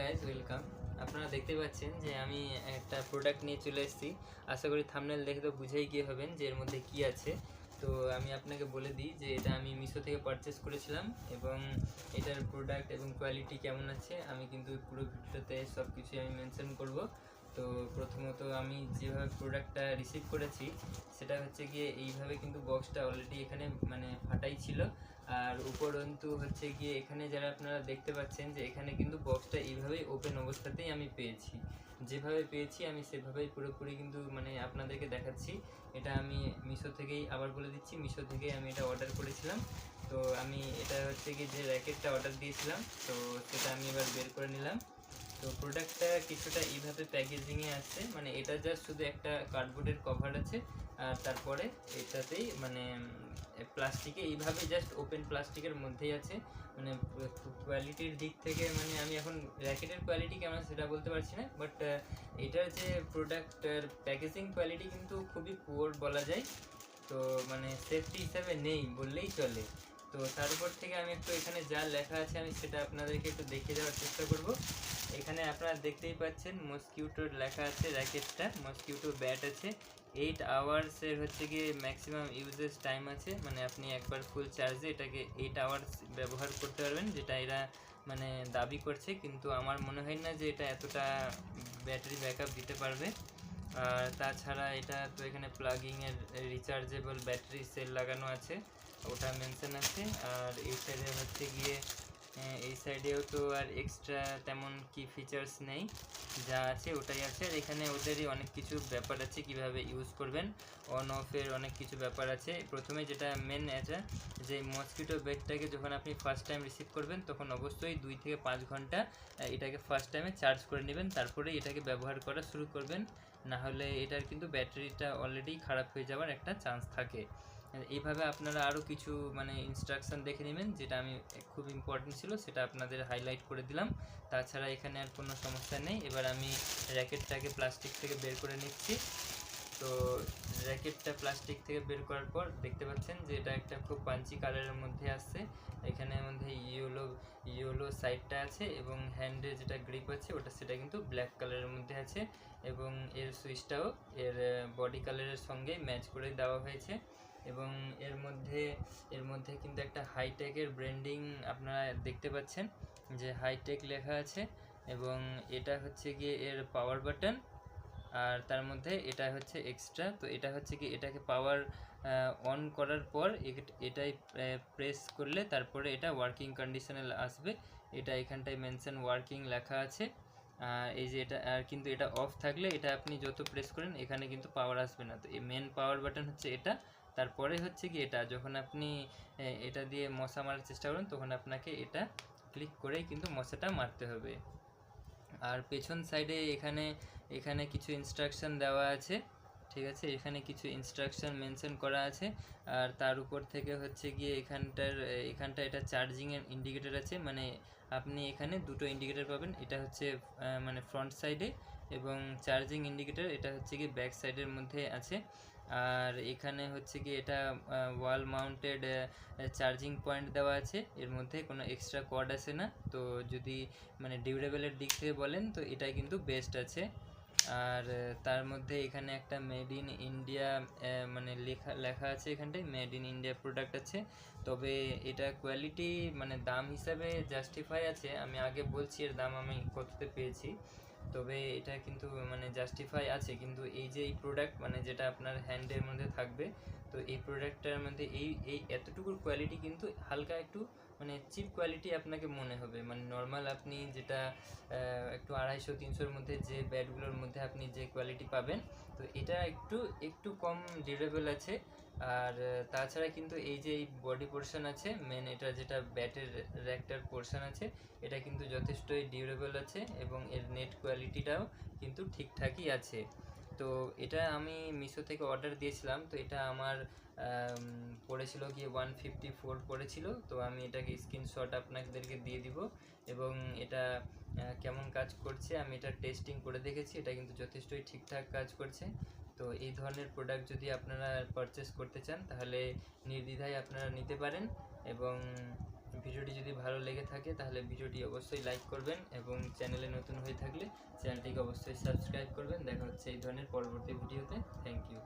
Guys welcome আপনারা দেখতে পাচ্ছেন যে আমি একটা প্রোডাক্ট নিয়ে চলে এসেছি। আশা করি থামনেল দেখে তো বুঝেই গিয়ে হবেন যে এর মধ্যে কি আছে। তো আমি আপনাকে বলে দিই যে এটা আমি মিশো থেকে পারচেস করেছিলাম এবং এটার প্রোডাক্ট এবং কোয়ালিটি কেমন আছে, আমি কিন্তু পুরো ভিডিওতে সব কিছুই আমি মেনশন করব। তো প্রথমত আমি যেভাবে প্রোডাক্টটা রিসিভ করেছি, সেটা হচ্ছে গিয়ে এইভাবে কিন্তু বক্সটা অলরেডি এখানে মানে ফাটাই ছিল। আর উপরন্তু হচ্ছে গিয়ে এখানে যারা আপনারা দেখতে পাচ্ছেন যে এখানে কিন্তু বক্সটা এইভাবেই ওপেন অবস্থাতেই আমি পেয়েছি। যেভাবে পেয়েছি আমি সেভাবেই পুরোপুরি কিন্তু মানে আপনাদেরকে দেখাচ্ছি। এটা আমি মিশো থেকেই আবার বলে দিচ্ছি, মিশো থেকেই আমি এটা অর্ডার করেছিলাম। তো আমি এটা হচ্ছে কি যে র্যাকেটটা অর্ডার দিয়েছিলাম, তো সেটা আমি এবার বের করে নিলাম। তো প্রোডাক্টটা কিছুটা এইভাবে প্যাকেজিংয়ে আছে। মানে এটা জাস্ট শুধু একটা কার্ডবোর্ডের কভার আছে, আর তারপরে এটাতেই মানে প্লাস্টিকে এইভাবে জাস্ট ওপেন প্লাস্টিকের মধ্যেই আছে। মানে কোয়ালিটির দিক থেকে মানে আমি এখন র্যাকেটের কোয়ালিটি কেমন সেটা বলতে পারছি না বাট এটার যে প্রোডাক্টের প্যাকেজিং কোয়ালিটি কিন্তু খুবই পুয়ার বলা যায়। তো মানে সেফটি হিসাবে নেই, বললেই চলে। তো তার উপর থেকে আমি একটু এখানে যা লেখা আছে আমি সেটা আপনাদেরকে একটু দেখিয়ে দেওয়ার চেষ্টা করব। এখানে আপনারা দেখতেই পাচ্ছেন মসকিউটোর লেখা আছে র্যাকেটটা মসকিউটো ব্যাট আছে। এইট আওয়ার্সের হচ্ছে গিয়ে ম্যাক্সিমাম ইউজেস টাইম আছে মানে আপনি একবার ফুল চার্জে এটাকে এইট আওয়ার্স ব্যবহার করতে পারবেন, যেটা এরা মানে দাবি করছে। কিন্তু আমার মনে হয় না যে এটা এতটা ব্যাটারি ব্যাকআপ দিতে পারবে। আর তাছাড়া এটা তো এখানে প্লাগিংয়ের রিচার্জেবল ব্যাটারি সেল লাগানো আছে, ওটা মেনশন আছে। আর এই সাইডে হচ্ছে গিয়ে এই সাইডেও তো আর এক্সট্রা তেমন কি ফিচার্স নেই। যা আছে ওটাই আছে। আর এখানে ওদেরই অনেক কিছু ব্যাপার আছে কীভাবে ইউজ করবেন। অন অফের অনেক কিছু ব্যাপার আছে। প্রথমে যেটা মেন এটা যে মসকিটো বেডটাকে যখন আপনি ফার্স্ট টাইম রিসিভ করবেন, তখন অবশ্যই দুই থেকে পাঁচ ঘণ্টা এটাকে ফার্স্ট টাইমে চার্জ করে নেবেন। তারপরে এটাকে ব্যবহার করা শুরু করবেন। না হলে এটার কিন্তু ব্যাটারিটা অলরেডি খারাপ হয়ে যাওয়ার একটা চান্স থাকে। এইভাবে আপনারা আরও কিছু মানে ইনস্ট্রাকশন দেখে নেবেন, যেটা আমি খুব ইম্পর্টেন্ট ছিল, সেটা আপনাদের হাইলাইট করে দিলাম। তাছাড়া এখানে আর কোনো সমস্যা নেই। এবার আমি র্যাকেটটাকে প্লাস্টিক থেকে বের করে নিচ্ছি। তো র্যাকেটটা প্লাস্টিক থেকে বের করার পর দেখতে পাচ্ছেন যে এটা একটা খুব পাঞ্চি কালারের মধ্যে আসছে। এখানের মধ্যে ইয়েলো ইয়েলো সাইডটা আছে এবং হ্যান্ডে যেটা গ্রিপ আছে, ওটা সেটা কিন্তু ব্ল্যাক কালারের মধ্যে আছে এবং এর সুইচটাও এর বডি কালারের সঙ্গে ম্যাচ করে দেওয়া হয়েছে। এবং এর মধ্যে এর মধ্যে কিন্তু একটা হাইটেকের ব্র্যান্ডিং আপনারা দেখতে পাচ্ছেন, যে হাইটেক লেখা আছে এবং এটা হচ্ছে গিয়ে এর পাওয়ার বাটন আর তার মধ্যে এটা হচ্ছে এক্সট্রা তো এটা হচ্ছে কি এটাকে পাওয়ার অন করার পর এটাই প্রেস করলে তারপরে এটা ওয়ার্কিং কন্ডিশনে আসবে। এটা এখানটায় মেনশন ওয়ার্কিং লেখা আছে এই যে এটা, আর কিন্তু এটা অফ থাকলে এটা আপনি যত প্রেস করেন এখানে কিন্তু পাওয়ার আসবে না। তো এই মেন পাওয়ার বাটন হচ্ছে এটা তারপরে হচ্ছে কি এটা, যখন আপনি এটা দিয়ে মশা মারার চেষ্টা করেন, তখন আপনাকে এটা ক্লিক করেই কিন্তু মশাটা মারতে হবে। আর পেছন সাইডে এখানে এখানে কিছু ইনস্ট্রাকশন দেওয়া আছে, ঠিক আছে? এখানে কিছু ইনস্ট্রাকশন মেনশন করা আছে। আর তার উপর থেকে হচ্ছে গিয়ে এখানটার এখানটা এটা চার্জিংয়ের ইন্ডিকেটর আছে মানে আপনি এখানে দুটো ইন্ডিকেটর পাবেন। এটা হচ্ছে মানে ফ্রন্ট সাইডে এবং চার্জিং ইন্ডিকেটর এটা হচ্ছে কি ব্যাক সাইডের মধ্যে আছে। আর এখানে হচ্ছে কি এটা ওয়াল মাউন্টেড চার্জিং পয়েন্ট দেওয়া আছে। এর মধ্যে কোনো এক্সট্রা কর্ড আসে না। তো যদি মানে ডিউরেবলের দিক থেকে বলেন, তো এটাই কিন্তু বেস্ট আছে। আর তার মধ্যে এখানে একটা মেড ইন ইন্ডিয়া মানে লেখা লেখা আছে এখানটায় মেড ইন ইন্ডিয়া প্রোডাক্ট আছে। তবে এটা কোয়ালিটি মানে দাম হিসাবে জাস্টিফাই আছে। আমি আগে বলছি এর দাম আমি কততে পেয়েছি। তবে এটা কিন্তু মানে জাস্টিফাই আছে। কিন্তু এই যে এই প্রোডাক্ট মানে যেটা আপনার হ্যান্ডের মধ্যে থাকবে, তো এই প্রোডাক্টটার মধ্যে এই এই এতটুকুর কোয়ালিটি কিন্তু হালকা একটু মানে চিপ কোয়ালিটি আপনাকে মনে হবে। মানে নর্মাল আপনি যেটা একটু আড়াইশো, তিনশোর মধ্যে যে ব্যাটগুলোর মধ্যে আপনি যে কোয়ালিটি পাবেন, তো এটা একটু একটু কম ডিউরেবল আছে। আর তাছাড়া কিন্তু এই যে এই বডি পোর্শন আছে মেন এটা যেটা ব্যাটের র্যাকটার পোর্শন আছে এটা কিন্তু যথেষ্টই ডিউরেবল আছে এবং এর নেট কোয়ালিটিটাও কিন্তু ঠিকঠাকই আছে। তো এটা আমি মিশো থেকে অর্ডার দিয়েছিলাম তো এটা আমার আম, পড়েছিল গিয়ে ওয়ান ফিফটি ফোর পড়েছিল তো আমি এটাকে স্ক্রিনশট আপনাদেরকে দিয়ে দিব এবং এটা কেমন কাজ করছে আমি এটা টেস্টিং করে দেখেছি এটা কিন্তু যথেষ্টই ঠিকঠাক কাজ করছে। তো এই ধরনের প্রোডাক্ট যদি আপনারা পারচেস করতে চান, তাহলে নির্দ্বিধায় আপনারা নিতে পারেন এবং ভিডিওটি যদি ভালো লেগে থাকে, তাহলে ভিডিওটি অবশ্যই লাইক করবেন এবং চ্যানেলে নতুন হয়ে থাকলে চ্যানেলটিকে অবশ্যই সাবস্ক্রাইব করবেন। দেখা হচ্ছে এই ধরনের পরবর্তী ভিডিওতে। Thank you